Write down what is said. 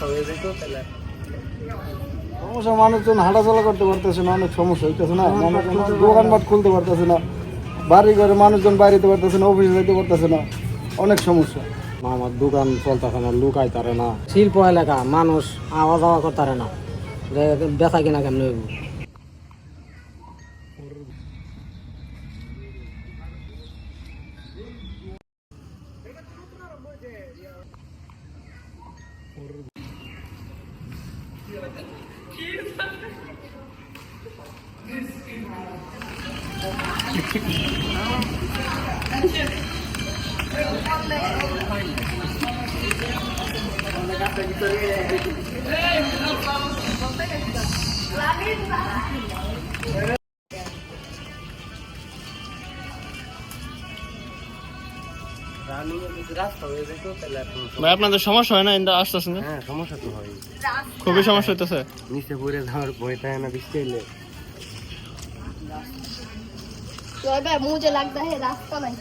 রাস্তা হয়ে যেত তাহলে সমস্যা মানুষজন হাঁটাচলা করতে পারতেছে না অনেক সমস্যা হইতেছে না। দোকানপাট খুলতে পারতেছে না। বাড়ি ঘরে মানুষজন বাইরেতে পারতেছে না অফিসে যেতে পারতেছে না। অনেক সমস্যা। আমার দোকান চলতেছে না লুকাই তারে না। শিল্প এলাকা মানুষ আওয়া যাওয়া করতে না। যে বেচা কিনা কেমন হইব? রানিং Lagi ভাই আপনাদের সমস্যা হয় না? ইন্দা আসতেছেন হ্যাঁ সমস্যা তো হয়। খুবই সমস্যা হইতেছে। নিচে পড়ে যাওয়ার ভয় না বৃষ্টি এলে রাস্তা নাই